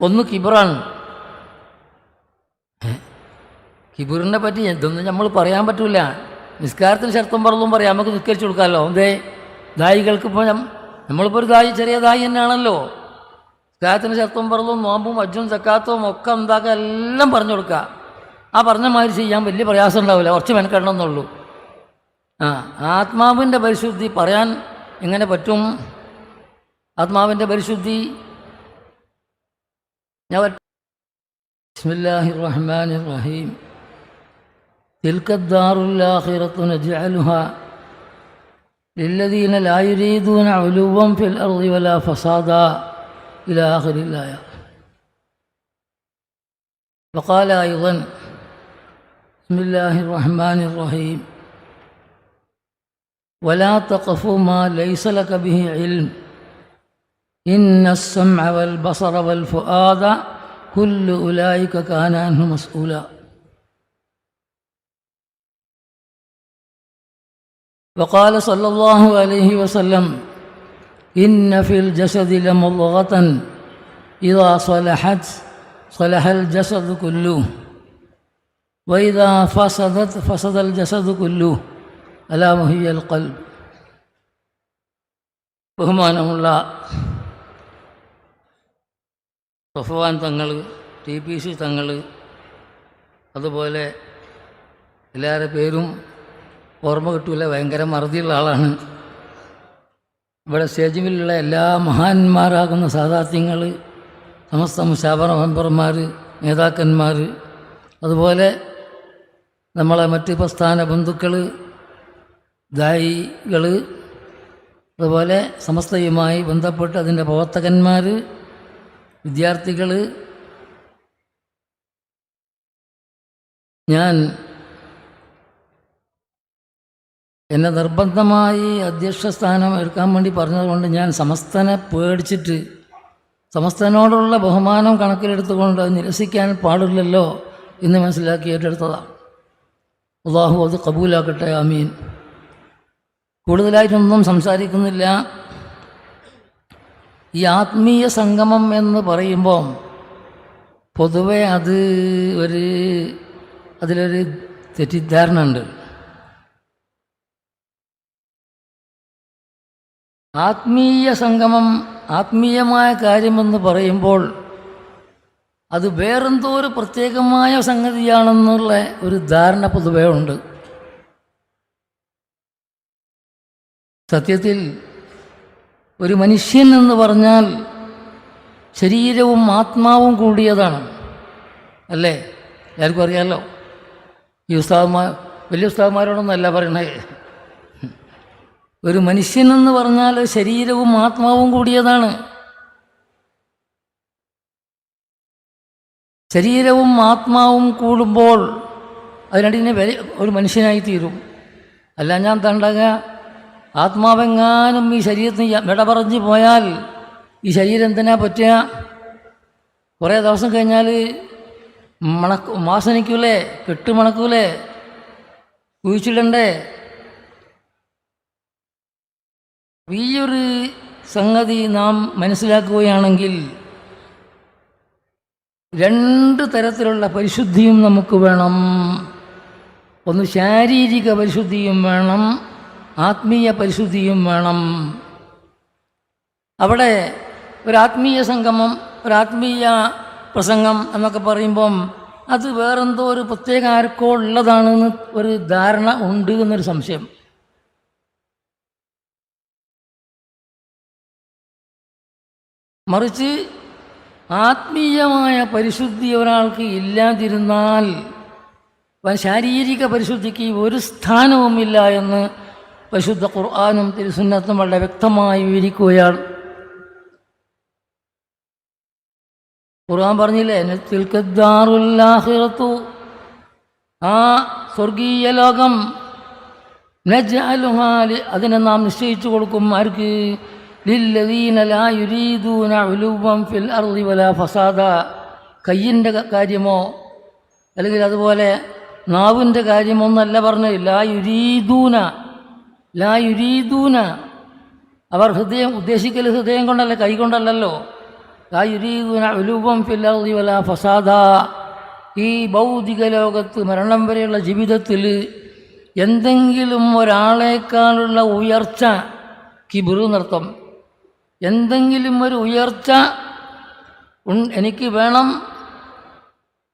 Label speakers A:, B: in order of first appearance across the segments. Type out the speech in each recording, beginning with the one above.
A: ഒന്ന് കിബറാണ്. കിബുറിനെ പറ്റി ഇതൊന്നും നമ്മൾ പറയാൻ പറ്റില്ല നിസ്കാരത്തിന് ശർത്തം പറലും പറയാം. നമുക്ക് നിസ്കരിച്ചു കൊടുക്കാമല്ലോ. എന്തേ? ദായികൾക്ക് ഇപ്പോൾ നമ്മളിപ്പോൾ ഒരു ദായി ചെറിയ ദായി തന്നെയാണല്ലോ. നിസ്കാരത്തിന് ശർത്തം പറലും നോമ്പും അജ്ജും ചക്കാത്തവും ഒക്കെ എന്താക്കുക എല്ലാം പറഞ്ഞു കൊടുക്കുക. ആ പറഞ്ഞ മാതിരി ചെയ്യാൻ വലിയ പ്രയാസം ഉണ്ടാവില്ല. കുറച്ച് മെനക്കെടണമെന്നുള്ളൂ ആ ആത്മാവിന്റെ പരിശുദ്ധി പറയാൻ എങ്ങനെ പറ്റും? ആത്മാവിന്റെ പരിശുദ്ധി بسم الله الرحمن الرحيم. تلك الدار الآخرة نجعلها للذين لا يريدون علوا في الأرض ولا فسادا. إلى آخر الآية. وقال أيضا بسم الله الرحمن الرحيم. ولا تقف ما ليس لك به علم. إن السمع والبصر والفؤاد كل أولئك كان عنه مسؤولا. وقال صلى الله عليه وسلم إن في الجسد لمضغة إذا صلحت صلح الجسد كله. وإذا فسدت فسد الجسد كله. ألا وهي القلب. بهمان الله സഫവാൻ തങ്ങൾ ടി പി സി തങ്ങൾ അതുപോലെ എല്ലാവരുടെ പേരും ഓർമ്മ കിട്ടൂല ഭയങ്കര മറുതിയുള്ള ആളാണ്. ഇവിടെ സ്റ്റേജിലുള്ള എല്ലാ മഹാന്മാരാകുന്ന സാധാർത്ഥ്യങ്ങൾ സമസ്ത മുഷാബറ മെമ്പർമാർ നേതാക്കന്മാർ അതുപോലെ നമ്മളെ മറ്റ് പ്രസ്ഥാന ബന്ധുക്കൾ ദായികൾ അതുപോലെ സമസ്തയുമായി ബന്ധപ്പെട്ട് അതിന്റെ പ്രവർത്തകന്മാർ വിദ്യാർത്ഥികൾ ഞാൻ എന്നെ നിർബന്ധമായി അധ്യക്ഷ സ്ഥാനം എടുക്കാൻ വേണ്ടി പറഞ്ഞതുകൊണ്ട് ഞാൻ സമസ്തനെ പേടിച്ചിട്ട് സമസ്തനോടുള്ള ബഹുമാനം കണക്കിലെടുത്തുകൊണ്ട് നിരസിക്കാൻ പാടില്ലല്ലോ എന്ന് മനസ്സിലാക്കി ഏറ്റെടുത്തതാണ്. അള്ളാഹു അത് കബൂലാക്കട്ടെ അമീൻ കൂടുതലായിട്ടൊന്നും സംസാരിക്കുന്നില്ല. ഈ ആത്മീയ സംഗമം എന്ന് പറയുമ്പോൾ പൊതുവെ അത് ഒരു അതിലൊരു തെറ്റിദ്ധാരണ ഉണ്ട്. ആത്മീയ സംഗമം ആത്മീയമായ കാര്യമെന്ന് പറയുമ്പോൾ അത് വേറെന്തോ ഒരു പ്രത്യേകമായ സംഗതിയാണെന്നുള്ള ഒരു ധാരണ പൊതുവേ ഉണ്ട്. സത്യത്തിൽ ഒരു മനുഷ്യൻ എന്ന് പറഞ്ഞാൽ ശരീരവും ആത്മാവും കൂടിയതാണ്. അല്ലേ? എല്ലാവർക്കും അറിയാമല്ലോ ഈ ഉസ്താവന്മാർ വലിയ ഉസ്താവന്മാരോടൊന്നല്ല പറയണേ. ഒരു മനുഷ്യൻ എന്ന് പറഞ്ഞാൽ ശരീരവും ആത്മാവും കൂടിയതാണ്. ശരീരവും ആത്മാവും കൂടുമ്പോൾ അതിനടിനെ ഒരു മനുഷ്യനായി തീരും. അല്ല ഞാൻ തണ്ടക ആത്മാവെങ്ങാനും ഈ ശരീരത്തിന് വിട പറഞ്ഞു പോയാൽ ഈ ശരീരം എന്തിനാ പറ്റുക? കുറേ ദിവസം കഴിഞ്ഞാൽ മണക്ക് വാസനിക്കൂലേ കെട്ട് മണക്കൂലേ കുഴിച്ചിടണ്ടേ? ഈ ഒരു സംഗതി നാം മനസ്സിലാക്കുകയാണെങ്കിൽ രണ്ട് തരത്തിലുള്ള പരിശുദ്ധിയും നമുക്ക് വേണം. ഒന്ന് ശാരീരിക പരിശുദ്ധിയും വേണം. ആത്മീയ പരിശുദ്ധിയും വേണം. അവിടെ ഒരാത്മീയ സംഗമം ഒരാത്മീയ പ്രസംഗം എന്നൊക്കെ പറയുമ്പം അത് വേറെന്തോ ഒരു പ്രത്യേക ആർക്കോ ഉള്ളതാണെന്ന് ഒരു ധാരണ ഉണ്ട് എന്നൊരു സംശയം. മറിച്ച് ആത്മീയമായ പരിശുദ്ധി ഒരാൾക്ക് ഇല്ലാതിരുന്നാൽ ശാരീരിക പരിശുദ്ധിക്ക് ഒരു സ്ഥാനവുമില്ല എന്ന് പരിശുദ്ധ ഖുർആാനും തിരുസുന്നത്തും വളരെ വ്യക്തമായി വിവരിക്കുകയാണ്. ഖുർആൻ പറഞ്ഞില്ലേ തിൽക്കദ്ദാറുല്ലാഹിറത്തു ആ സ്വർഗീയ ലോകം അതിനെ നാം നിശ്ചയിച്ചു കൊടുക്കും. ആർക്ക്? ഫിൽ അർദി ഫസാദ കയ്യിന്റെ കാര്യമോ? അല്ലെങ്കിൽ അതുപോലെ നാവിന്റെ കാര്യമൊന്നല്ല പറഞ്ഞു ലാ യുരീദൂന ലാ യുരീദൂന. അവർ ഹൃദയം ഉദ്ദേശിക്കൽ ഹൃദയം കൊണ്ടല്ല കൈ കൊണ്ടല്ലല്ലോ. ലാ യുരീദുന ഉലുവം ഫില്ലി വല ഫസാദ. ഈ ഭൗതിക ലോകത്ത് മരണം വരെയുള്ള ജീവിതത്തിൽ എന്തെങ്കിലും ഒരാളേക്കാളുള്ള ഉയർച്ച കിബിറു നൃത്തം. എന്തെങ്കിലും ഒരു ഉയർച്ച എനിക്ക് വേണം.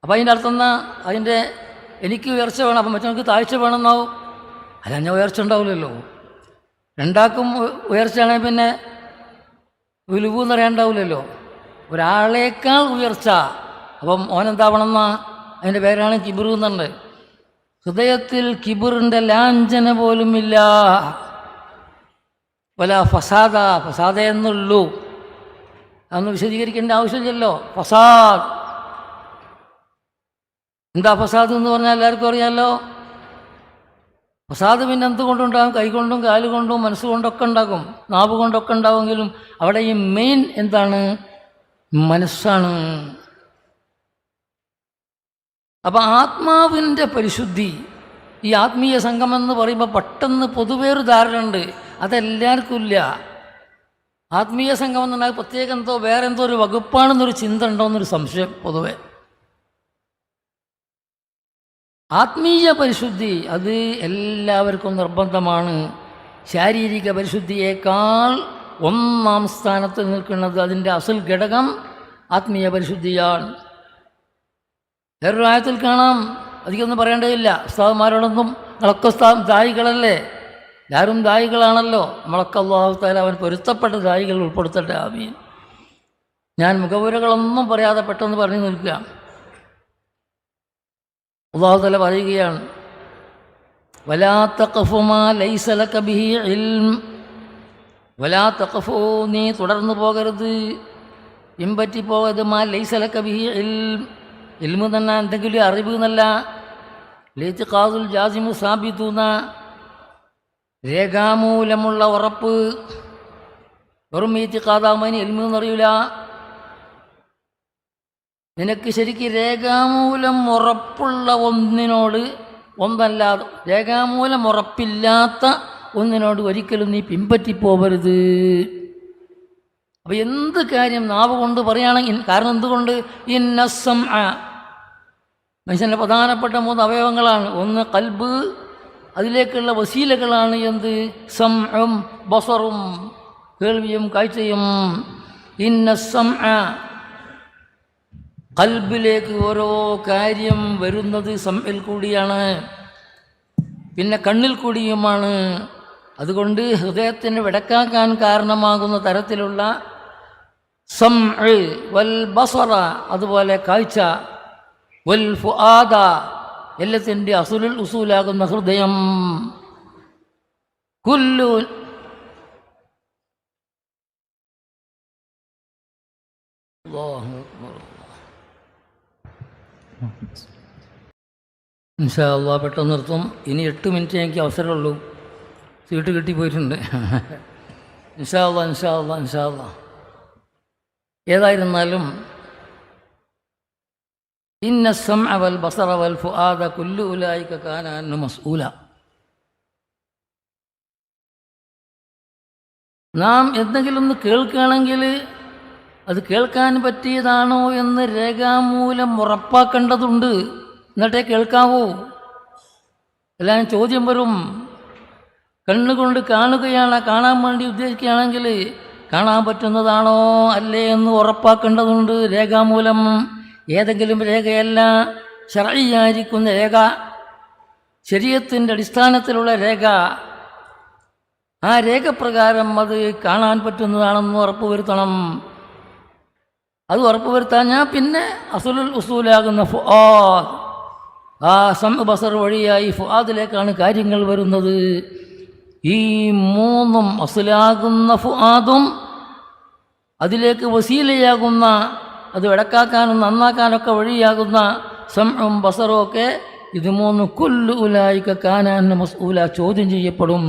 A: അപ്പം അതിന്റെ അർത്ഥം എന്നാ അതിന്റെ എനിക്ക് ഉയർച്ച വേണം അപ്പം മറ്റവർക്ക് താഴ്ച വേണമെന്നാവും. ഞാൻ ഉയർച്ച ഉണ്ടാവില്ലല്ലോ. രണ്ടാക്കും ഉയർച്ചയാണെങ്കിൽ പിന്നെ ഉലുവ് എന്ന് പറയാണ്ടാവില്ലല്ലോ ഒരാളേക്കാൾ ഉയർച്ച. അപ്പം ഓനെന്താവണമെന്നാ അതിന്റെ പേരാണ് കിബിർ എന്നുണ്ട്. ഹൃദയത്തിൽ കിബിറിന്റെ ലാഞ്ചന പോലുമില്ല. വല ഫസാദ ഫസാദ എന്നുള്ളൂ. അതൊന്ന് വിശദീകരിക്കേണ്ട ആവശ്യമില്ലല്ലോ. ഫസാദ്. എന്താ ഫസാദ് എന്ന് പറഞ്ഞാൽ എല്ലാവർക്കും അറിയാമല്ലോ ഫസാദ് പിന്നെ എന്തുകൊണ്ടുണ്ടാകും? കൈകൊണ്ടും കാലുകൊണ്ടും മനസ്സുകൊണ്ടൊക്കെ ഉണ്ടാകും. നാവ് കൊണ്ടൊക്കെ ഉണ്ടാവുമെങ്കിലും അവിടെ ഈ മെയിൻ എന്താണ്? മനസ്സാണ്. അപ്പം ആത്മാവിന്റെ പരിശുദ്ധി ഈ ആത്മീയ സംഘം എന്ന് പറയുമ്പോൾ പെട്ടെന്ന് പൊതുവേ ഒരു ഉണ്ട് അതെല്ലാവർക്കും ഇല്ല. ആത്മീയ സംഘം പറഞ്ഞാൽ പ്രത്യേകം എന്തോ വേറെ എന്തോ ഒരു വകുപ്പാണെന്നൊരു ചിന്ത ഉണ്ടോ എന്നൊരു സംശയം പൊതുവെ. ആത്മീയ പരിശുദ്ധി അത് എല്ലാവർക്കും നിർബന്ധമാണ്. ശാരീരിക പരിശുദ്ധിയേക്കാൾ ഒന്നാം സ്ഥാനത്ത് നിൽക്കുന്നത് അതിന്റെ അസൽ ഘടകം ആത്മീയ പരിശുദ്ധിയാണ്. വേറൊരായത്തിൽ കാണാം. അധികമൊന്നും പറയേണ്ടതില്ല. ഉസ്താദന്മാരോടൊന്നും നിങ്ങളൊക്കെ ഉസ്താദം ദായികളല്ലേ? എല്ലാവരും ദായികളാണല്ലോ. നമ്മളൊക്കെ അള്ളാഹുത്താൽ അവൻ പൊരുത്തപ്പെട്ട ദായികൾ ഉൾപ്പെടുത്തട്ടെ. ആമീൻ. ഞാൻ മുഖവുരകളൊന്നും പറയാതെ പെട്ടെന്ന് പറഞ്ഞു നിൽക്കുക. അള്ളാഹു താല പറയുകയാണ് വലാ തഖഫുമാ ബിഹി വലാ തഖഫു നീ തുടർന്നു പോകരുത്. പിൻപറ്റി പോകരുത് മാ ലൈസ ലക ബിഹി ഇൽം. ഇൽമു തന്നെ എന്തെങ്കിലും അറിവ് എന്നല്ല. ലേറ്റ് കാതുൽ ജാസിമു സാബിത്തുന്ന രേഖാമൂലമുള്ള ഉറപ്പ്. വെറും ഈറ്റി കാതാമതിന് ഇൽമു എന്നറിയില്ല നിനക്ക് ശരിക്ക് രേഖാമൂലം ഉറപ്പുള്ള ഒന്നിനോട് ഒന്നല്ലാതെ രേഖാമൂലം ഉറപ്പില്ലാത്ത ഒന്നിനോട് ഒരിക്കലും നീ പിൻപറ്റിപ്പോവരുത്. അപ്പം എന്ത് കാര്യം നാവ് കൊണ്ട് പറയുകയാണെങ്കിൽ കാരണം എന്തുകൊണ്ട്? ഇന്നസം മനുഷ്യന്റെ പ്രധാനപ്പെട്ട മൂന്ന് അവയവങ്ങളാണ്. ഒന്ന് കൽബ് അതിലേക്കുള്ള വസീലകളാണ് എന്ത്? സംഉം ബസറും കേൾവിയും കാഴ്ചയും. ഇന്നസം കൽബിലേക്ക് ഓരോ കാര്യം വരുന്നത് സമ്മിൽ കൂടിയാണ്. പിന്നെ കണ്ണിൽ കൂടിയുമാണ്. അതുകൊണ്ട് ഹൃദയത്തിന് വിടക്കാക്കാൻ കാരണമാകുന്ന തരത്തിലുള്ള സം വൽ ബസറ അതുപോലെ കാഴ്ച. വൽ ഫുആദ എല്ലാത്തിന്റെ അസുലുൽ ഉസൂലാകുന്ന ഹൃദയം. കുല്ലു ഇൻഷാ അള്ളാ പെട്ടെന്ന് നിർത്തും. ഇനി എട്ട് മിനിറ്റ് എനിക്ക് അവസരമുള്ളൂ. സീറ്റ് കിട്ടിപ്പോയിട്ടുണ്ട് പോയിട്ടുണ്ട്. ഇൻഷാല്ല ഇൻഷാല്ല അള്ളാ ഇൻഷാ അള്ളാ ഏതായിരുന്നാലും ഇന്ന സം അവൽ ബസറ വൽ ഫുആദ കുല്ലു ഉലായിക്ക കാന മസ്ഊല. നാം എന്തെങ്കിലും ഒന്ന് കേൾക്കുകയാണെങ്കിൽ അത് കേൾക്കാൻ പറ്റിയതാണോ എന്ന് രേഖാമൂലം ഉറപ്പാക്കേണ്ടതുണ്ട്. എന്നിട്ടേ കേൾക്കാവൂ. എല്ലാം ചോദ്യം വരും. കണ്ണുകൊണ്ട് കാണുകയാണ് കാണാൻ വേണ്ടി ഉദ്ദേശിക്കുകയാണെങ്കിൽ കാണാൻ പറ്റുന്നതാണോ അല്ലേ എന്ന് ഉറപ്പാക്കേണ്ടതുണ്ട് രേഖാമൂലം. ഏതെങ്കിലും രേഖയല്ല ശറയ്യായിരിക്കുന്ന രേഖ. ശരീരത്തിന്റെ അടിസ്ഥാനത്തിലുള്ള രേഖ. ആ രേഖപ്രകാരം അത് കാണാൻ പറ്റുന്നതാണെന്ന് ഉറപ്പുവരുത്തണം. അത് ഉറപ്പുവരുത്താൻ പിന്നെ അസുലുൽ ഉസൂലാകുന്ന ഫുആദ്. ആ സം ബസർ വഴിയായി ഫുആദിലേക്കാണ് കാര്യങ്ങൾ വരുന്നത്. ഈ മൂന്നും അസുലാകുന്ന ഫുആദും അതിലേക്ക് വസീലയാകുന്ന അത് ഇടക്കാക്കാനും നന്നാക്കാനൊക്കെ വഴിയാകുന്ന സംഉം ബസറും ഒക്കെ ഇത് മൂന്ന് കുല്ലു കാനാൻ മസൂല ചോദ്യം ചെയ്യപ്പെടും.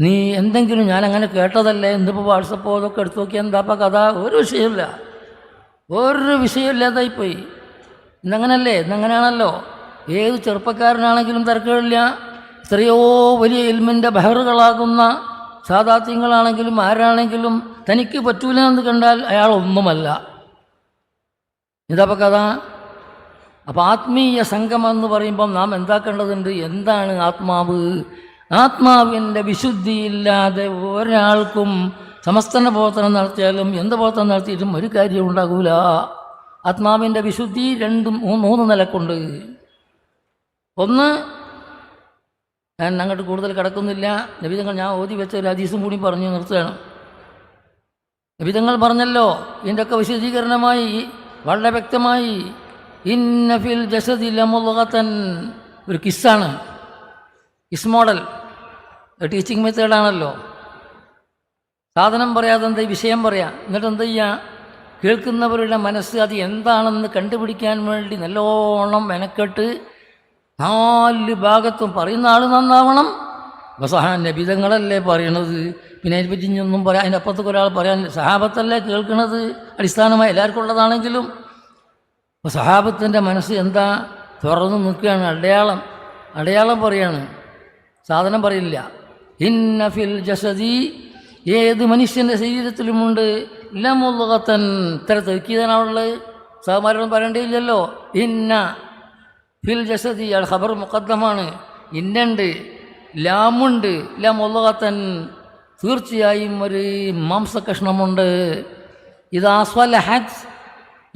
A: നീ എന്തെങ്കിലും ഞാൻ അങ്ങനെ കേട്ടതല്ലേ? എന്തിപ്പോൾ വാട്സപ്പോ അതൊക്കെ എടുത്തു നോക്കിയാൽ എന്താപ്പ കഥ? ഒരു വിഷയമില്ല ഒരു വിഷയമില്ലാതായിപ്പോയി ഇന്നങ്ങനല്ലേ? ഇന്നങ്ങനെയാണല്ലോ ഏത് ചെറുപ്പക്കാരനാണെങ്കിലും തിരക്കുകളില്ല എത്രയോ വലിയ ഇൽമിന്റെ ബഹറുകളാകുന്ന സാധാത്യങ്ങളാണെങ്കിലും ആരാണെങ്കിലും തനിക്ക് പറ്റൂല എന്ന് കണ്ടാൽ അയാൾ ഒന്നുമല്ല. ഇതപ്പോൾ കഥ. അപ്പോൾ ആത്മീയ സംഗമം എന്ന് പറയുമ്പം നാം എന്താക്കേണ്ടതുണ്ട്? എന്താണ് ആത്മാവ്? ആത്മാവിന്റെ വിശുദ്ധിയില്ലാതെ ഒരാൾക്കും സമസ്തന പ്രവർത്തനം നടത്തിയാലും എന്ത് പ്രവർത്തനം നടത്തിയിട്ടും ഒരു കാര്യം ഉണ്ടാകൂല. ആത്മാവിന്റെ വിശുദ്ധി രണ്ടും മൂന്ന് നിലക്കുണ്ട്. ഒന്ന് ഞാൻ അങ്ങോട്ട് കൂടുതൽ കിടക്കുന്നില്ല. നബിതങ്ങൾ ഞാൻ ഓതി വെച്ച ഒരു ഹദീസും കൂടി പറഞ്ഞു നിർത്തുകയാണ്. നബിതങ്ങൾ പറഞ്ഞല്ലോ ഇതിന്റെയൊക്കെ വിശദീകരണമായി വളരെ വ്യക്തമായി ഇന്നഫിൽ ജസദി ലമുലകത്തൻ ഒരു കിസ്സാണ്. Kiss model. ടീച്ചിങ് മെത്തേഡാണല്ലോ. സാധനം പറയാതെ എന്താ വിഷയം പറയാം? എന്നിട്ട് എന്ത് ചെയ്യുക കേൾക്കുന്നവരുടെ മനസ്സ് അത് എന്താണെന്ന് കണ്ടുപിടിക്കാൻ വേണ്ടി നല്ലോണം മെനക്കെട്ട് നാല് ഭാഗത്തും പറയുന്ന ആൾ നന്നാവണം. സഹാൻ നബിതങ്ങളല്ലേ പറയണത്? പിന്നെ അതിനെപ്പറ്റി ഇനിയൊന്നും പറയാം അതിന്റെ അപ്പുറത്തൊക്കെ ഒരാൾ പറയാൻ സഹാബത്തല്ലേ കേൾക്കണത്? അടിസ്ഥാനമായി എല്ലാവർക്കും ഉള്ളതാണെങ്കിലും. അപ്പോൾ സഹാബത്തിന്റെ മനസ്സ് എന്താ? തുറന്നു നിൽക്കുകയാണ് അടയാളം. അടയാളം പറയാണ്. സാധനം പറയില്ല. ഇന്നഫിൽ ജസദി ഏത് മനുഷ്യന്റെ ശരീരത്തിലുമുണ്ട്? ലമുല്ലകത്തൻ ഇത്ര തെക്കിയതാണുള്ളത് സഹമാരോടും പറയേണ്ടിയില്ലല്ലോ. ഇന്ന ഫിൽ ജസതി അയാൾ ഖബർ മുഖദ്ദമാണ്. ഇന്നുണ്ട്. ലാമുണ്ട്. ലമുല്ലകത്തൻ തീർച്ചയായും ഒരു മാംസകഷ്ണമുണ്ട്. ഇത് ആസ്വലഹത്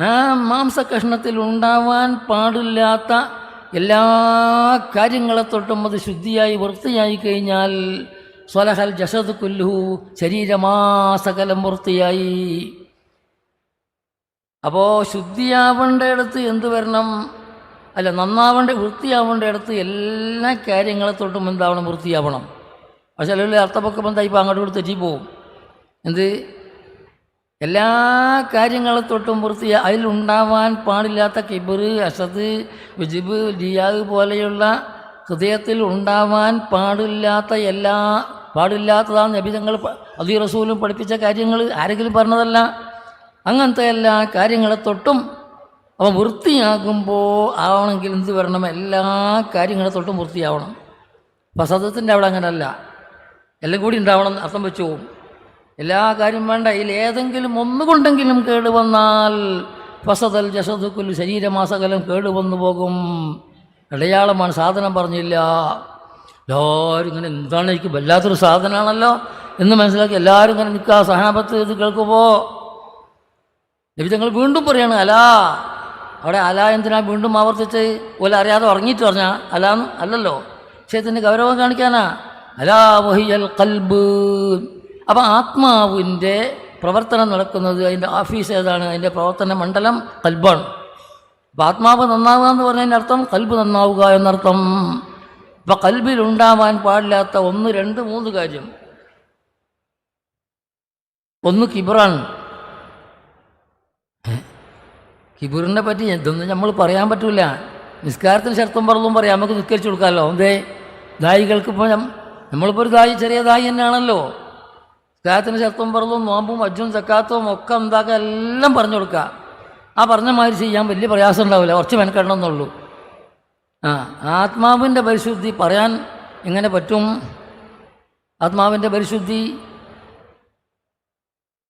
A: ആ മാംസകഷ്ണത്തിൽ ഉണ്ടാവാൻ പാടില്ലാത്ത എല്ലാ കാര്യങ്ങളെ തൊട്ടും അത് ശുദ്ധിയായി വൃത്തിയായി കഴിഞ്ഞാൽ സ്വലഹൽ ജസദ് കുല്ലുഹു ശരീരമാസകലം വൃത്തിയായി അപ്പോൾ ശുദ്ധിയാവേണ്ട അടുത്ത് എന്ത് വരണം? അല്ല നന്നാവേണ്ട വൃത്തിയാവേണ്ട അടുത്ത് എല്ലാ കാര്യങ്ങളെ തൊട്ടും എന്താവണം? വൃത്തിയാവണം. പക്ഷെ അല്ലെങ്കിൽ അർത്ഥപ്പൊക്കെ എന്താ? ഇപ്പോൾ അങ്ങോട്ട് കൂടി തെറ്റിപ്പോവും എന്ത്? എല്ലാ കാര്യങ്ങളെ തൊട്ടും വൃത്തി അതിലുണ്ടാവാൻ പാടില്ലാത്ത കിബിറ് അസദ് വിജിബ് ലിയാഗ് പോലെയുള്ള ഹൃദയത്തിൽ ഉണ്ടാവാൻ പാടില്ലാത്ത എല്ലാ പാടില്ലാത്തതാണ് നബിതങ്ങൾ അതി റസൂലും പഠിപ്പിച്ച കാര്യങ്ങൾ ആരെങ്കിലും പറഞ്ഞതല്ല. അങ്ങനത്തെ എല്ലാ കാര്യങ്ങളെ തൊട്ടും അവൻ വൃത്തിയാകുമ്പോൾ ആവണമെങ്കിൽ എന്ത് വരണം? എല്ലാ കാര്യങ്ങളെ തൊട്ടും വൃത്തിയാവണം. ഫസദത്തിന്റെ അവിടെ അങ്ങനല്ല. എല്ലാം കൂടി ഉണ്ടാവണം അർത്ഥം വെച്ചു പോകും എല്ലാ കാര്യം വേണ്ട. ഇതിൽ ഏതെങ്കിലും ഒന്നുകൊണ്ടെങ്കിലും കേടുവന്നാൽ ഫസദൽ ജസദുക്കുൽ ശരീരമാസകലം കേടുവന്നു പോകും. ഇടയാളമാണ് സാധനം പറഞ്ഞില്ല. എല്ലാവരും ഇങ്ങനെ എന്താണ് എനിക്ക് വല്ലാത്തൊരു സാധനമാണല്ലോ എന്ന് മനസ്സിലാക്കി എല്ലാവരും ഇങ്ങനെ നിൽക്കുക. സഹാബത്ത് ഇത് കേൾക്കുമ്പോൾ ലഭിതങ്ങൾ വീണ്ടും പറയാണ് അല. അവിടെ അല എന്തിനാ വീണ്ടും ആവർത്തിച്ച്? പോലെ അറിയാതെ ഉറങ്ങിയിട്ട് പറഞ്ഞാ അലാന്ന് അല്ലല്ലോ വിഷയത്തിന്റെ ഗൗരവം കാണിക്കാനാ. അലാ വഹിയൽ കൽബ് അപ്പം ആത്മാവിന്റെ പ്രവർത്തനം നടക്കുന്നത് അതിന്റെ ഓഫീസ് ഏതാണ്? അതിന്റെ പ്രവർത്തന മണ്ഡലം കൽബാണ് അപ്പം ആത്മാവ് നന്നാവുക എന്ന് പറഞ്ഞതിന്റെ അർത്ഥം കൽബ് നന്നാവുക എന്നർത്ഥം. അപ്പം കൽബിൽ ഉണ്ടാവാൻ പാടില്ലാത്ത ഒന്ന് രണ്ട് മൂന്ന് കാര്യം. ഒന്ന് കിബറാണ്. കിബിറിനെ പറ്റി ഇതൊന്നും നമ്മൾ പറയാൻ പറ്റില്ല നിസ്കാരത്തിന് ശർത്തം പറലും പറയാം. നമുക്ക് നിസ്കരിച്ചു കൊടുക്കാമല്ലോ എന്തേ? ദായികൾക്ക് ഇപ്പോൾ നമ്മളിപ്പോൾ ഒരു ദായി ചെറിയ ദായി തന്നെയാണല്ലോ. നിസ്കാരത്തിന് ശർത്തം പറലും നോമ്പും അജ്ജും ചക്കാത്തവും ഒക്കെ എന്താക്കുക എല്ലാം പറഞ്ഞു കൊടുക്കുക ആ പറഞ്ഞ മാതിരി ചെയ്യാൻ വലിയ പ്രയാസം ഉണ്ടാവില്ല. കുറച്ച് മെനക്കെടണമെന്നുള്ളൂ ആ ആത്മാവിന്റെ പരിശുദ്ധി പറയാൻ എങ്ങനെ പറ്റും? ആത്മാവിന്റെ പരിശുദ്ധി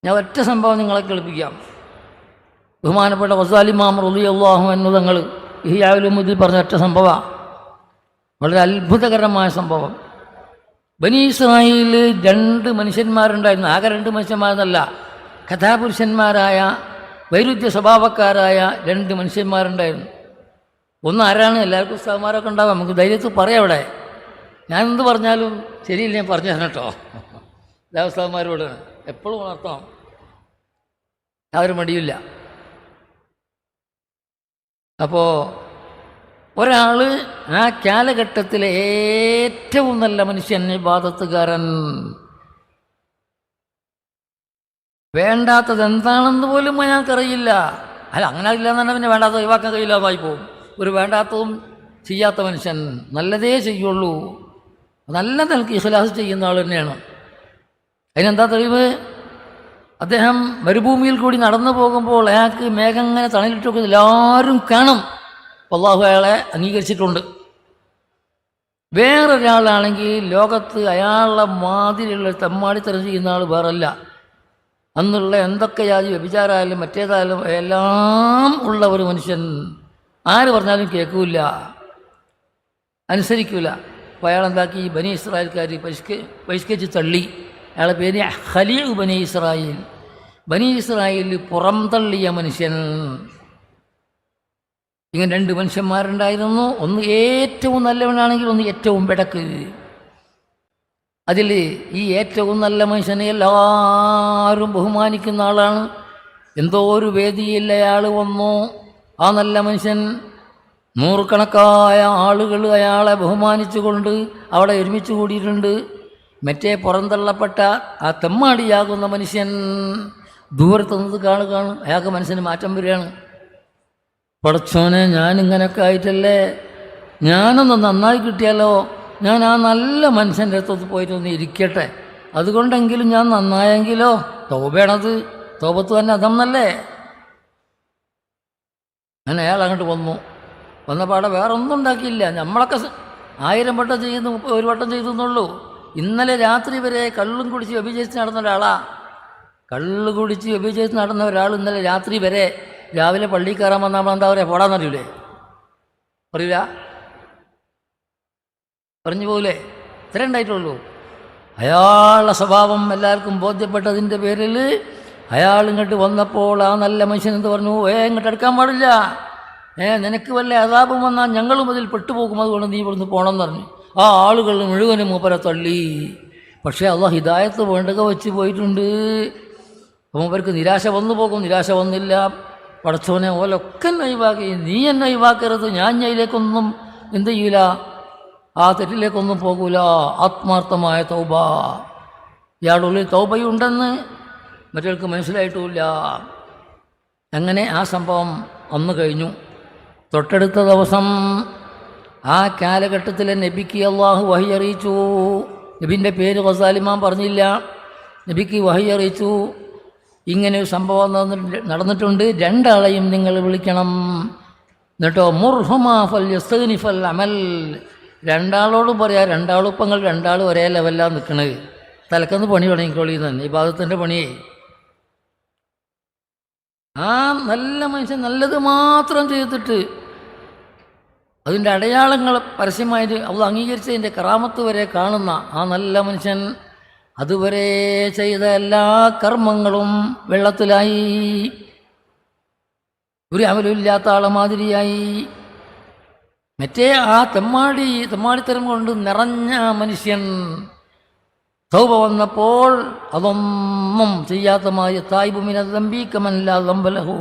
A: ഞാൻ ഒറ്റ സംഭവം നിങ്ങളെ കേൾപ്പിക്കാം. ബഹുമാനപ്പെട്ട വസാലിമാം റുലി അള്ളാഹു ഈ ഇഹിയാവുലുമുദ്ദീൻ പറഞ്ഞ ഒറ്റ സംഭവമാണ് വളരെ അത്ഭുതകരമായ സംഭവം. ബനീസ്രായിൽ രണ്ട് മനുഷ്യന്മാരുണ്ടായിരുന്നു. ആകെ രണ്ട് മനുഷ്യന്മാരെന്നല്ല കഥാപുരുഷന്മാരായ വൈരുദ്ധ്യ സ്വഭാവക്കാരായ രണ്ട് മനുഷ്യന്മാരുണ്ടായിരുന്നു. ഒന്ന് ആരാണ് എല്ലാവർക്കും ഉസ്താദ്മാരൊക്കെ ഉണ്ടാവാം നമുക്ക് ധൈര്യത്തിൽ പറയാം അവിടെ. ഞാൻ എന്ത് പറഞ്ഞാലും ശരിയില്ല ഞാൻ പറഞ്ഞു തരണം കേട്ടോ. എല്ലാ ഉസ്താദ്മാരോട്. എപ്പോഴും ഉണർത്താം യാതൊരു മടിയില്ല അപ്പോൾ ഒരാൾ ആ കാലഘട്ടത്തിലെ ഏറ്റവും നല്ല മനുഷ്യൻ ബാധത്തുകാരൻ വേണ്ടാത്തത് എന്താണെന്ന് പോലും അയാൾക്കറിയില്ല. അല്ല അങ്ങനെ ഇല്ല തന്നെ പിന്നെ വേണ്ടാത്ത ഒഴിവാക്കാൻ കഴിയില്ലാതായി പോകും ഒരു വേണ്ടാത്തതും ചെയ്യാത്ത മനുഷ്യൻ നല്ലതേ ചെയ്യുള്ളൂ. നല്ല നിലയ്ക്ക് ഇഖലാസ് ചെയ്യുന്ന ആൾ തന്നെയാണ്. അതിനെന്താ തെളിവ്? അദ്ദേഹം മരുഭൂമിയിൽ കൂടി നടന്നു പോകുമ്പോൾ അയാൾക്ക് മേഘം ഇങ്ങനെ തണലിട്ടൊക്കെ എല്ലാവരും കാണും. അള്ളാഹു അയാളെ അംഗീകരിച്ചിട്ടുണ്ട്. വേറൊരാളാണെങ്കിൽ ലോകത്ത് അയാളുടെ മാതിരിയുള്ള തെമ്മാടിത്തരം ചെയ്യുന്ന ആൾ വേറല്ല. അന്നുള്ള എന്തൊക്കെ ജാതി വ്യഭിചാരായാലും മറ്റേതായാലും എല്ലാം ഉള്ള ഒരു മനുഷ്യൻ ആര് പറഞ്ഞാലും കേൾക്കൂല. അനുസരിക്കൂല. അപ്പോൾ അയാൾ എന്താക്കി ബനി ഇസ്രായേൽക്കാർ പരിഷ്ക പരിഷ്കരിച്ച് തള്ളി. അയാളെ പേര് ഹലീ ബനി ഇസ്രായേൽ. ബനി ഇസ്രായേലിൽ പുറം തള്ളിയ മനുഷ്യൻ. ഇങ്ങനെ രണ്ട് മനുഷ്യന്മാരുണ്ടായിരുന്നു. ഒന്ന് ഏറ്റവും നല്ലവനാണെങ്കിൽ ഒന്ന് ഏറ്റവും പിടക്ക് അതിൽ ഈ ഏറ്റവും നല്ല മനുഷ്യനെ എല്ലാവരും ബഹുമാനിക്കുന്ന ആളാണ്. എന്തോ ഒരു വേദിയിൽ അയാൾ വന്നു. ആ നല്ല മനുഷ്യൻ നൂറുകണക്കായ ആളുകൾ അയാളെ ബഹുമാനിച്ചുകൊണ്ട് അവിടെ ഒരുമിച്ച് കൂടിയിട്ടുണ്ട്. മറ്റേ പുറന്തള്ളപ്പെട്ട ആ തെമ്മാടിയാകുന്ന മനുഷ്യൻ ദൂരത്ത് നിന്ന് കാണുകയാണ്. അയാൾക്ക് മനസ്സിന് മാറ്റം വരികയാണ്. പടച്ചോനെ ഞാനിങ്ങനൊക്കെ ആയിട്ടല്ലേ? ഞാനൊന്ന് നന്നായി കിട്ടിയാലോ? ഞാൻ ആ നല്ല മനുഷ്യന്റെ അടുത്തു പോയിട്ടൊന്ന് ഇരിക്കട്ടെ. അതുകൊണ്ടെങ്കിലും ഞാൻ നന്നായെങ്കിലോ? തോബയാണത് തോപത്ത് തന്നെ അതന്നല്ലേ അങ്ങനെ അയാൾ അങ്ങോട്ട് വന്നു. വന്നപ്പോൾ അവിടെ വേറെ ഒന്നും ഉണ്ടാക്കിയില്ല. നമ്മളൊക്കെ ആയിരം വട്ടം ചെയ്യുന്നു ഒരു വട്ടം ചെയ്തെന്നുള്ളൂ ഇന്നലെ രാത്രി വരെ കള്ളും കുടിച്ച് വ്യഭിചരിച്ച് നടന്ന ഒരാളാ. കള്ള് കുടിച്ച് വ്യഭിചരിച്ച് നടന്ന ഒരാൾ ഇന്നലെ രാത്രി വരെ രാവിലെ പള്ളിയിൽ കയറാൻ വന്നാൽ നമ്മൾ എന്താ പറയുക പോടാന്നറിയൂലേ പറയൂല പറഞ്ഞു പോകൂലേ? ഇത്രേ ഉണ്ടായിട്ടുള്ളൂ. അയാളുടെ സ്വഭാവം എല്ലാവർക്കും ബോധ്യപ്പെട്ടതിന്റെ പേരിൽ അയാൾ ഇങ്ങോട്ട് വന്നപ്പോൾ ആ നല്ല മനുഷ്യൻ എന്ത് പറഞ്ഞു? ഏ ഇങ്ങോട്ട് എടുക്കാൻ പാടില്ല. ഏ നിനക്ക് വല്ല അതാപം വന്നാൽ ഞങ്ങളും അതിൽ പെട്ടുപോകും. അതുകൊണ്ട് നീ ഇവിടുന്ന് പോകണമെന്ന് പറഞ്ഞു. ആ ആളുകൾ മുഴുവനും മൂപ്പരെ തള്ളി. പക്ഷേ അള്ളാഹ് ഹിദായത്ത് വേണ്ടക വെച്ച് പോയിട്ടുണ്ട്. മൂപ്പർക്ക് നിരാശ വന്നു പോകും. നിരാശ വന്നില്ല. പടച്ചോനെ ഓലൊക്കെ എന്നെ ഒഴിവാക്കി. നീ എന്നെ ഒഴിവാക്കരുത്. ഞാൻ അതിലേക്കൊന്നും എന്ത് ചെയ്യൂല. ആ തെറ്റിലേക്കൊന്നും പോകൂല. ആത്മാർത്ഥമായ തൗബ. ഇയാളുള്ളിൽ തൗബയുണ്ടെന്ന് മറ്റവർക്ക് മനസ്സിലായിട്ടുമില്ല അങ്ങനെ ആ സംഭവം വന്നു കഴിഞ്ഞു. തൊട്ടടുത്ത ദിവസം ആ കാലഘട്ടത്തിലെ നബിക്ക് അള്ളാഹു വഹി അറിയിച്ചു. നബിന്റെ പേര് വസാലിമാൻ പറഞ്ഞില്ല. നബിക്ക് വഹി അറിയിച്ചു. ഇങ്ങനെ ഒരു സംഭവം നടന്നിട്ടുണ്ട്- രണ്ടാളെയും നിങ്ങൾ വിളിക്കണം. എന്നിട്ടോ മുർഹുമാ ഫൽ ഫൽ അമൽ. രണ്ടാളോടും പറയാം രണ്ടാളുപ്പങ്ങൾ രണ്ടാൾ ഒരേ ലെവലിലാണ് നിൽക്കുന്നത് തലക്കന്ന് പണി തുടങ്ങിക്കോളി തന്നെ ഈ ഭാഗത്തിന്റെ പണിയേ. ആ നല്ല മനുഷ്യൻ നല്ലത് മാത്രം ചെയ്തിട്ട് അതിന്റെ അടയാളങ്ങൾ പരസ്യമായിട്ട് അത് അംഗീകരിച്ചതിന്റെ കറാമത്ത് വരെ കാണുന്ന ആ നല്ല മനുഷ്യൻ അതുവരെ ചെയ്ത എല്ലാ കർമ്മങ്ങളും വെള്ളത്തിലായി. ഒരു അമലുമില്ലാത്ത ആളെ മാതിരിയായി. മറ്റേ ആ തെമ്മാടി തെമ്മാടിത്തരം കൊണ്ട് നിറഞ്ഞ മനുഷ്യൻ തൗബ വന്നപ്പോൾ അതൊന്നും ചെയ്യാത്തമായ തായ്ബുമിന തമ്പീക്കമല്ല തമ്പലഹു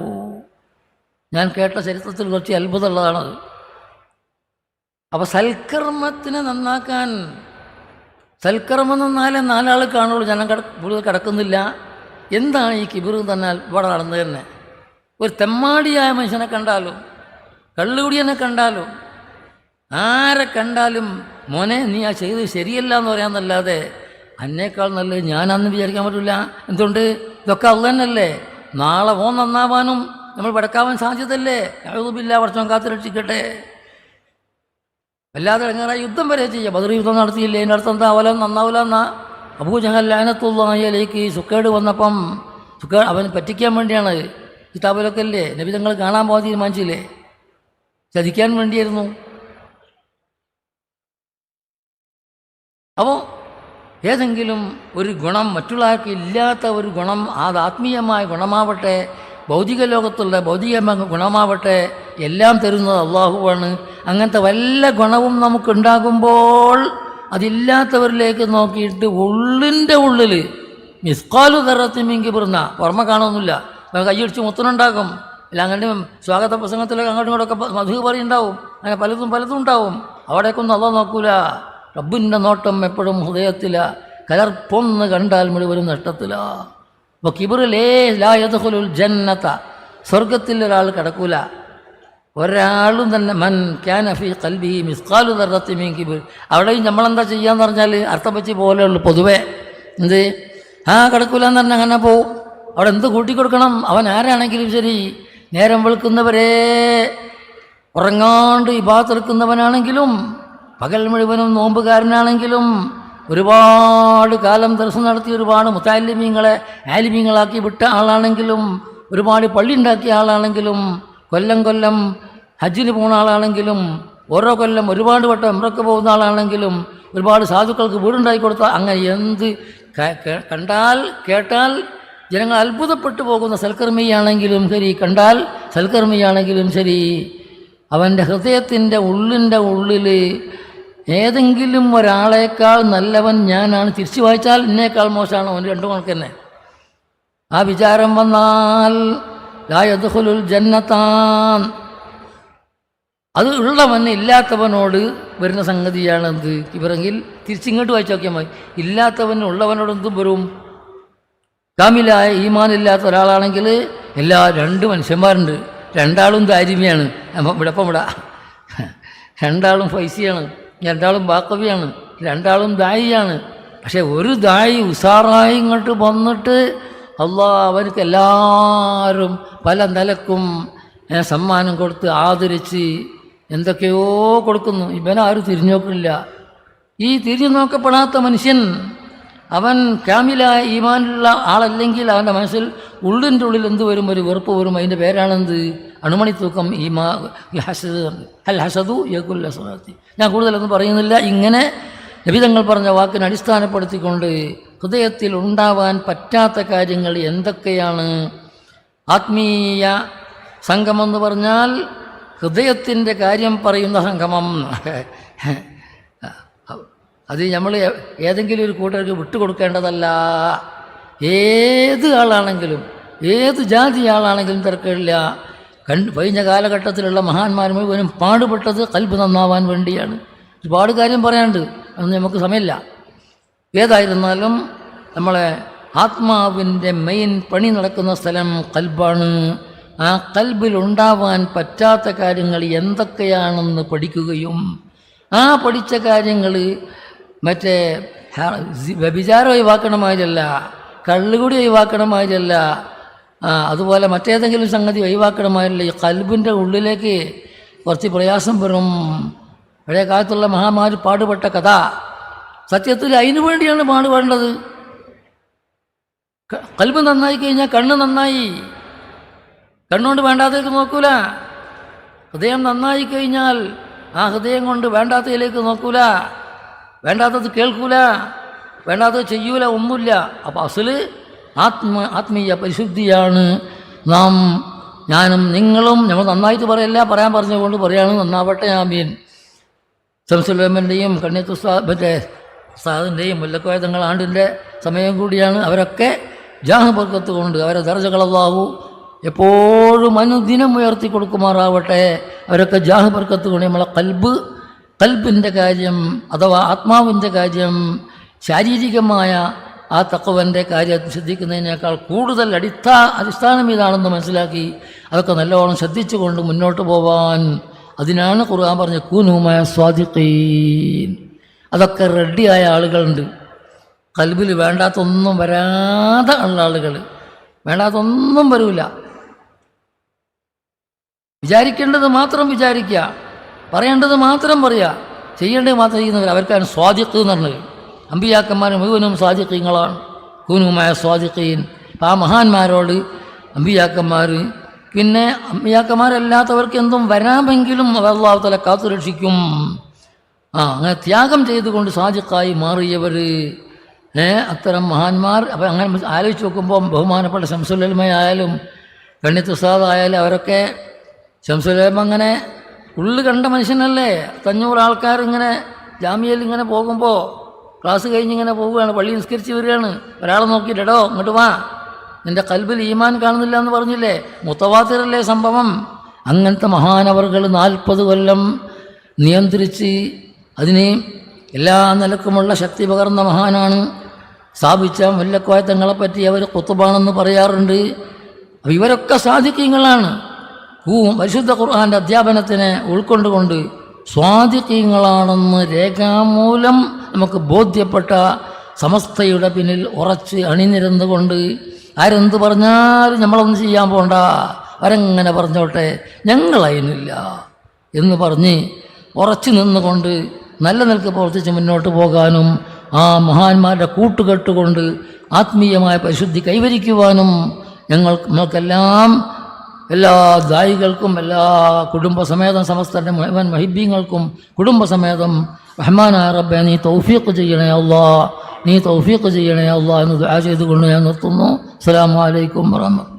A: ഞാൻ കേട്ട ചരിത്രത്തിൽ കുറച്ച് അത്ഭുതമുള്ളതാണത് അപ്പോൾ സൽക്കർമ്മത്തിനെ നന്നാക്കാൻ സൽക്കർമ്മം നന്നാലേ നാലാൾ കാണുള്ളൂ. ജനം കട കൂടുതൽ കിടക്കുന്നില്ല. എന്താണ് ഈ കിബിർ തന്നാൽ ഇവിടെ നടന്നത് തന്നെ. ഒരു തെമ്മാടിയായ മനുഷ്യനെ കണ്ടാലും കള്ളുകുടിയനെ കണ്ടാലും ആരെ കണ്ടാലും മോനെ നീ ആ ചെയ്തത് ശരിയല്ല എന്ന് പറയാന്നല്ലാതെ അന്നേക്കാൾ നല്ലത് ഞാനാന്ന് വിചാരിക്കാൻ പറ്റില്ല എന്തുകൊണ്ട്? ഇതൊക്കെ അത് തന്നെയല്ലേ? നാളെ ഓൻ നന്നാവാനും നമ്മൾ വടക്കാവാൻ സാധ്യതയല്ലേ? അഴുതുമില്ല വർഷം കാത്തു രക്ഷിക്കട്ടെ. വല്ലാതെ ഇറങ്ങാറായി യുദ്ധം വരെ ചെയ്യാം. ബദർ യുദ്ധം നടത്തിയില്ലേ? എന്റെ അടുത്ത് എന്താ അവലം? നന്നാവില്ല എന്നാ? അബൂജഹൽ ലാനത്തുള്ളയിലേക്ക് സുക്കേട് വന്നപ്പം സുക്കേട് അവന് പറ്റിക്കാൻ വേണ്ടിയാണ്. കിതാബിലൊക്കെ അല്ലേ നബി തങ്ങൾ കാണാൻ പോകാൻ തീരുമാനിച്ചില്ലേ? ചതിക്കാൻ വേണ്ടിയായിരുന്നു. അപ്പോൾ ഏതെങ്കിലും ഒരു ഗുണം മറ്റുള്ളവർക്ക് ഇല്ലാത്ത ഒരു ഗുണം അത് ആത്മീയമായ ഗുണമാവട്ടെ ഭൗതിക ലോകത്തുള്ള ഭൗതിക ഗുണമാവട്ടെ എല്ലാം തരുന്നത് അള്ളാഹുവാണ്. അങ്ങനത്തെ വല്ല ഗുണവും നമുക്കുണ്ടാകുമ്പോൾ അതില്ലാത്തവരിലേക്ക് നോക്കിയിട്ട് ഉള്ളിന്റെ ഉള്ളിൽ മിസ്കാലു തറത്തിമിങ്കി പിറന്ന പുറമെ കാണുന്നില്ല. കൈയടിച്ച് മുത്തനുണ്ടാകും അല്ല അങ്ങനെ സ്വാഗത പ്രസംഗത്തിലൊക്കെ അങ്ങോട്ടും ഇങ്ങോട്ടൊക്കെ മധു പറയുണ്ടാവും. അങ്ങനെ പലതും പലതും ഉണ്ടാവും. അവിടേക്കൊന്നും അള്ളാഹ് നോക്കൂല. റബ്ബിന്റെ നോട്ടം എപ്പോഴും ഹൃദയത്തില. കലർപ്പൊന്ന് കണ്ടാൽ മുഴുവനും നഷ്ടത്തില. അപ്പോൾ കിബിറിലേ ലായതുൽ ജന്നത. സ്വർഗത്തിൽ ഒരാൾ കിടക്കൂല. ഒരാളും തന്നെ മൻ ക്യാനഫി കൽബി മിസ്കാലു തറത്തിമീൻ കിബിർ. അവിടെയും നമ്മളെന്താ ചെയ്യാന്ന് പറഞ്ഞാൽ അർത്ഥം വെച്ച് പോലെയുള്ളൂ പൊതുവേ. എന്ത്? ആ കിടക്കൂല എന്ന് പറഞ്ഞാൽ അങ്ങനെ പോവും. അവിടെ എന്ത് കൂട്ടിക്കൊടുക്കണം? അവൻ ആരാണെങ്കിലും ശരി. നേരം വെളുക്കുന്നവരെ. ഉറങ്ങാണ്ട് ഈ ഭാഗത്തെടുക്കുന്നവനാണെങ്കിലും പകൽ മുഴുവനും നോമ്പുകാരനാണെങ്കിലും ഒരുപാട് കാലം ദർശനം നടത്തി ഒരുപാട് മുത്താലിമീങ്ങളെ ആലിമീങ്ങളാക്കി വിട്ട ആളാണെങ്കിലും ഒരുപാട് പള്ളി ഉണ്ടാക്കിയ ആളാണെങ്കിലും കൊല്ലം കൊല്ലം ഹജ്ജിന് പോകുന്ന ആളാണെങ്കിലും ഓരോ കൊല്ലം ഒരുപാട് വട്ടം എമ്രക്ക് പോകുന്ന ആളാണെങ്കിലും ഒരുപാട് സാധുക്കൾക്ക് വീടുണ്ടാക്കി കൊടുത്ത അങ്ങനെ എന്ത് കണ്ടാൽ കേട്ടാൽ ജനങ്ങൾ അത്ഭുതപ്പെട്ടു പോകുന്ന സൽക്കർമ്മിയാണെങ്കിലും ശരി കണ്ടാൽ സൽക്കർമ്മിയാണെങ്കിലും ശരി. അവന്റെ ഹൃദയത്തിന്റെ ഉള്ളിന്റെ ഉള്ളിൽ ഏതെങ്കിലും ഒരാളേക്കാൾ നല്ലവൻ ഞാനാണ്. തിരിച്ചു വായിച്ചാൽ എന്നേക്കാൾ മോശമാണ് അവൻ രണ്ടു കണക്ക് തന്നെ. ആ വിചാരം വന്നാൽ ലായദ്ഖുലുൽ ജന്നത്താൻ. അത് ഉള്ളവൻ ഇല്ലാത്തവനോട് വരുന്ന സംഗതിയാണ് എന്ത് ഇവരെങ്കിൽ തിരിച്ചിങ്ങോട്ട് വായിച്ചു നോക്കിയാൽ മതി. ഇല്ലാത്തവന് ഉള്ളവനോട് എന്തും വരും? കാമിലായ ഈമാനില്ലാത്ത ഒരാളാണെങ്കിൽ എല്ലാ രണ്ട് മനുഷ്യന്മാരുണ്ട്. രണ്ടാളും ദാരിമിയാണ്. വിടപ്പം ഇവിടെ രണ്ടാളും ഫൈസിയാണ്. രണ്ടാളും വാക്കവിയാണ് രണ്ടാളും ദായിയാണ്. പക്ഷെ ഒരു ദായി ഉഷാറായി ഇങ്ങോട്ട് വന്നിട്ട് അള്ളാ അവർക്ക് എല്ലാവരും പല നിലക്കും സമ്മാനം കൊടുത്ത് ആദരിച്ച് എന്തൊക്കെയോ കൊടുക്കുന്നു. ഇവനാരും തിരിഞ്ഞു നോക്കില്ല ഈ തിരിഞ്ഞു നോക്കപ്പെടാത്ത മനുഷ്യൻ അവൻ കാമിലായ ഈമാനുള്ള ആളല്ലെങ്കിൽ അവന്റെ മനസ്സിൽ ഉള്ളിന്റെ ഉള്ളിൽ എന്ത് വരും? ഒരു വെറുപ്പ് വരും. അതിന്റെ പേരാണെന്ത്? അണുമണി തൂക്കം ഈമാ ഹസദ് അൽ ഹസദു യകുൽ ഹസനാത്തി ഞാൻ കൂടുതലൊന്നും പറയുന്നില്ല. ഇങ്ങനെ നബിതങ്ങൾ പറഞ്ഞ വാക്കിനെ അടിസ്ഥാനപ്പെടുത്തിക്കൊണ്ട് ഹൃദയത്തിൽ ഉണ്ടാവാൻ പറ്റാത്ത കാര്യങ്ങൾ എന്തൊക്കെയാണ്? ആത്മീയ സംഗമെന്ന് പറഞ്ഞാൽ ഹൃദയത്തിന്റെ കാര്യം പറയുന്ന സംഗമം. അത് നമ്മൾ ഏതെങ്കിലും ഒരു കൂട്ടർക്ക് വിട്ടുകൊടുക്കേണ്ടതല്ല. ഏത് ആളാണെങ്കിലും ഏത് ജാതി ആളാണെങ്കിലും തിരക്കില്ല കണ്ട് കഴിഞ്ഞ കാലഘട്ടത്തിലുള്ള മഹാന്മാർ മുഴുവനും പാടുപെട്ടത് കൽബ് നന്നാവാൻ വേണ്ടിയാണ്. ഒരുപാട് കാര്യം പറയാണ്ട് അന്ന് നമുക്ക് സമയമില്ല. ഏതായിരുന്നാലും നമ്മളെ ആത്മാവിന്റെ മെയിൻ പണി നടക്കുന്ന സ്ഥലം കൽബാണ്. ആ കൽബിലുണ്ടാവാൻ പറ്റാത്ത കാര്യങ്ങൾ എന്തൊക്കെയാണെന്ന് പഠിക്കുകയും ആ പഠിച്ച കാര്യങ്ങൾ മറ്റേ വ്യഭിചാരം ഒഴിവാക്കണമായതല്ല കള്ളുകൂടി ഒഴിവാക്കണമായതല്ല അതുപോലെ മറ്റേതെങ്കിലും സംഗതി ഒഴിവാക്കണമായല്ല ഈ കൽബിന്റെ ഉള്ളിലേക്ക് കുറച്ച് പ്രയാസം വരും. പഴയ കാലത്തുള്ള മഹാമാരി പാടുപെട്ട കഥ സത്യത്തിൽ അതിനു വേണ്ടിയാണ് പാടുപെടേണ്ടത്. കൽബ് നന്നായി കഴിഞ്ഞാൽ കണ്ണ് നന്നായി. കണ്ണുകൊണ്ട് വേണ്ടാത്തതിലേക്ക് നോക്കൂല. ഹൃദയം നന്നായി കഴിഞ്ഞാൽ ആ ഹൃദയം കൊണ്ട് വേണ്ടാത്തതിലേക്ക് നോക്കൂല. വേണ്ടാത്തത് കേൾക്കൂല വേണ്ടാത്തത് ചെയ്യൂല ഒന്നുമില്ല. അപ്പോൾ അസൽ ആത്മ ആത്മീയ പരിശുദ്ധിയാണ് നാം ഞാനും നിങ്ങളും. നമ്മൾ നന്നായിട്ട് പറയല്ല പറയാൻ പറഞ്ഞുകൊണ്ട് പറയാണ്. നന്നാവട്ടെ ആമീൻ. ശംസുലമന്റെയും കണ്ണിയത്ത് ഉസ്താ- മറ്റേ സാദിന്റെയും മുല്ലക്കോയതങ്ങൾ ആണ്ടിന്റെ സമയം കൂടിയാണ്. അവരൊക്കെ ജാഹ് ബർക്കത്ത് കൊണ്ട് അവരെ ദർജകളല്ലാവൂ എപ്പോഴും അനുദിനം ഉയർത്തി കൊടുക്കുമാറാവട്ടെ അവരൊക്കെ ജാഹ് ബർക്കത്ത് കൊണ്ട് നമ്മളെ കൽബ് കൽബിന്റെ കാര്യം അഥവാ ആത്മാവിന്റെ കാര്യം ശാരീരികമായ ആ തക്കവന്റെ കാര്യം ശ്രദ്ധിക്കുന്നതിനേക്കാൾ കൂടുതൽ അടിസ്ഥാ അടിസ്ഥാനം ഇതാണെന്ന് മനസ്സിലാക്കി അതൊക്കെ നല്ലോണം ശ്രദ്ധിച്ചുകൊണ്ട് മുന്നോട്ട് പോവാൻ അതിനാണ് ഖുർആൻ പറഞ്ഞ കൂനുമായ സ്വാദിഖീൻ. അതൊക്കെ റെഡിയായ ആളുകളുണ്ട്. കൽബിൽ വേണ്ടാത്തൊന്നും വരാതെ ഉള്ള ആളുകൾ. വേണ്ടാത്തൊന്നും വരൂല. വിചാരിക്കേണ്ടത് മാത്രം വിചാരിക്കുക. പറയേണ്ടത് മാത്രം പറയുക ചെയ്യേണ്ടത് മാത്രം ചെയ്യുന്നവർ അവർക്കാണ് സ്വാദിഖ് എന്ന് പറഞ്ഞത്. അമ്പിയാക്കന്മാർ മുഴുവനും സ്വാദിഖീങ്ങളാണ്. കൂനുമായ സ്വാദിഖീൻ. ആ മഹാന്മാരോട് അമ്പിയാക്കന്മാർ പിന്നെ അമ്പിയാക്കന്മാരല്ലാത്തവർക്ക് എന്തും വരാമെങ്കിലും അള്ളാഹുത്തല കാത്തു രക്ഷിക്കും. ആ അങ്ങനെ ത്യാഗം ചെയ്തുകൊണ്ട് സാധിക്കായി മാറിയവർ അത്തരം മഹാന്മാർ. അപ്പം അങ്ങനെ ആലോചിച്ച് നോക്കുമ്പോൾ ബഹുമാനപ്പെട്ട ശംസുലമയായാലും ആയാലും അവരൊക്കെ ശംസുലമ അങ്ങനെ ഉള്ളു കണ്ട മനുഷ്യനല്ലേ? തഞ്ഞൂറ് ആൾക്കാർ ഇങ്ങനെ ജാമ്യയിൽ ഇങ്ങനെ പോകുമ്പോൾ ക്ലാസ് കഴിഞ്ഞ് ഇങ്ങനെ പോവുകയാണ് പള്ളി നിസ്കരിച്ച് വരികയാണ്. ഒരാളെ നോക്കിയിട്ടോ ഇങ്ങോട്ട് വാ. നിന്റെ കൽബിൽ ഈമാൻ കാണുന്നില്ല എന്ന് പറഞ്ഞില്ലേ? മുത്തവാത്തിരല്ലേ സംഭവം? അങ്ങനത്തെ മഹാനവറുകൾ നാൽപ്പത് കൊല്ലം നിയന്ത്രിച്ച് അതിനെ എല്ലാ നിലക്കുമുള്ള ശക്തി പകർന്ന മഹാനാണ്. സ്ഥാപിച്ച മുല്ലക്കോയത്തങ്ങളെപ്പറ്റി അവർ കുത്തുബാണെന്ന് പറയാറുണ്ട്. ഇവരൊക്കെ സാധിക്കങ്ങളാണ്. പരിശുദ്ധ ഖുർആാന്റെ അധ്യാപനത്തിനെ ഉൾക്കൊണ്ടുകൊണ്ട് സ്വാധികങ്ങളാണെന്ന് രേഖാമൂലം നമുക്ക് ബോധ്യപ്പെട്ട സമസ്തയുടെ പിന്നിൽ ഉറച്ച് അണിനിരന്നുകൊണ്ട് ആരെന്ത് പറഞ്ഞാലും നമ്മളൊന്നും ചെയ്യാൻ പോണ്ട. അവരെങ്ങനെ പറഞ്ഞോട്ടെ ഞങ്ങളതിനില്ല എന്ന് പറഞ്ഞ് ഉറച്ചു നിന്നുകൊണ്ട് നല്ല നിൽക്ക് പ്രവർത്തിച്ച് മുന്നോട്ട് പോകാനും ആ മഹാന്മാരുടെ കൂട്ടുകെട്ടുകൊണ്ട് ആത്മീയമായ പരിശുദ്ധി കൈവരിക്കുവാനും ഞങ്ങൾ നമ്മൾക്കെല്ലാം എല്ലാ ദായികൾക്കും എല്ലാ കുടുംബസമേതം സമസ്തരുടെ മുഴുവൻ മഹിബീങ്ങൾക്കും കുടുംബസമേതം റഹ്മാനായ റബ്ബെ നീ തൗഫീഖ് ചെയ്യണേ അള്ളാ നീ തൗഫീഖ് ചെയ്യണേ അള്ളാ എന്ന് ദുആ ചെയ്തുകൊണ്ട് ഞാൻ നിർത്തുന്നു. അസ്സലാമു അലൈക്കും വറഹ്മത്തുള്ളാഹി